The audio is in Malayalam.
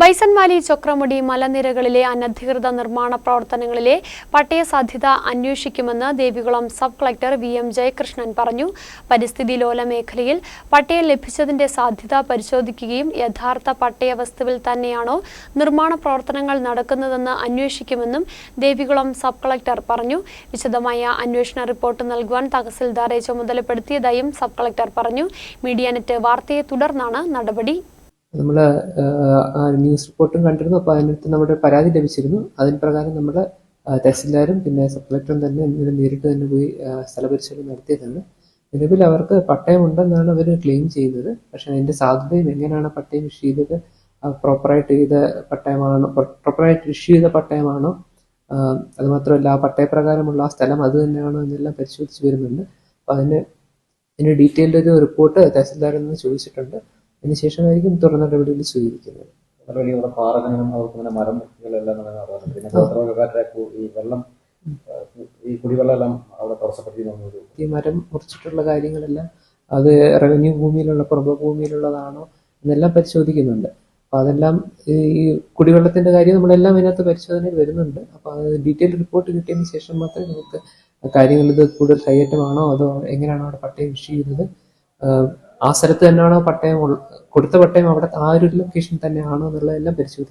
ബൈസൺവാലി ചൊക്രമുടി മലനിരകളിലെ അനധികൃത നിർമ്മാണ പ്രവർത്തനങ്ങളിലെ പട്ടയ സാധ്യത അന്വേഷിക്കുമെന്ന് Devikulam sub collector V M Jayakrishnan പറഞ്ഞു. പരിസ്ഥിതി ലോല മേഖലയിൽ പട്ടയം ലഭിച്ചതിന്റെ സാധ്യത പരിശോധിക്കുകയും യഥാർത്ഥ പട്ടയ വസ്തുവിൽ തന്നെയാണോ നിർമ്മാണ പ്രവർത്തനങ്ങൾ നടക്കുന്നതെന്ന് അന്വേഷിക്കുമെന്നും ദേവികുളം സബ് കളക്ടർ പറഞ്ഞു. വിശദമായ അന്വേഷണ റിപ്പോർട്ട് നൽകുവാൻ തഹസിൽദാറെ ചുമതലപ്പെടുത്തിയതായും സബ് കളക്ടർ പറഞ്ഞു. മീഡിയാനെറ്റ് വാർത്തയെ തുടർന്നാണ് നടപടി നമ്മൾ ന്യൂസ് റിപ്പോർട്ടും കണ്ടിരുന്നു. അപ്പോൾ അതിനടുത്ത് നമ്മുടെ പരാതി ലഭിച്ചിരുന്നു. അതിന് പ്രകാരം നമ്മൾ തഹസിൽദാരും പിന്നെ സബ് കളക്ടറും തന്നെ ഇന്നലെ നേരിട്ട് തന്നെ പോയി സ്ഥലപരിശോധന നടത്തിയതാണ് നിലവിൽ അവർക്ക് പട്ടയമുണ്ടെന്നാണ് അവർ ക്ലെയിം ചെയ്യുന്നത്. പക്ഷേ അതിന്റെ സാധ്യതയും എങ്ങനെയാണ് പട്ടയം ഇഷ്യൂ ചെയ്തത് പ്രോപ്പറായിട്ട് ചെയ്ത പട്ടയമാണോ പ്രോപ്പറായിട്ട് ഇഷ്യൂ ചെയ്ത പട്ടയമാണോ അതുമാത്രമല്ല ആ പട്ടയപ്രകാരമുള്ള ആ സ്ഥലം അത് തന്നെയാണോ എന്നെല്ലാം പരിശോധിച്ച് വരുന്നുണ്ട്. അപ്പോൾ അതിന് അതിന്റെ ഡീറ്റെയിൽഡ് ഒരു റിപ്പോർട്ട് തഹസിൽദാരിൽ നിന്ന് ചോദിച്ചിട്ടുണ്ട്. അതിനുശേഷമായിരിക്കും തുടർ നടപടികൾ സ്വീകരിക്കുന്നത്. ഇവിടെ പാറകനും മരം പിന്നെ ഈ വെള്ളം ഈ അവിടെ തടസ്സപ്പെടുത്തി ഈ മരം മുറിച്ചിട്ടുള്ള കാര്യങ്ങളെല്ലാം അത് റവന്യൂ ഭൂമിയിലുള്ള പ്രഭ ഭൂമിയിലുള്ളതാണോ എന്നെല്ലാം പരിശോധിക്കുന്നുണ്ട്. അപ്പോൾ അതെല്ലാം ഈ കുടിവെള്ളത്തിന്റെ കാര്യം നമ്മളെല്ലാം ഇതിനകത്ത് പരിശോധനയിൽ വരുന്നുണ്ട്. അപ്പോൾ അത് ഡീറ്റെയിൽ റിപ്പോർട്ട് കിട്ടിയതിന് ശേഷം മാത്രമേ നമുക്ക് കാര്യങ്ങൾ ഇത് കൂടുതൽ കൈയേറ്റമാണോ അതോ എങ്ങനെയാണോ അവിടെ പട്ടയം ഇഷ്യൂ ചെയ്യുന്നത്? ആ സ്ഥലത്ത് തന്നെയാണോ പട്ടയം കൊടുത്ത പട്ടയം അവിടെ ആ ഒരു ലൊക്കേഷൻ തന്നെയാണോ എന്നുള്ളതെല്ലാം പരിശോധിക്കും.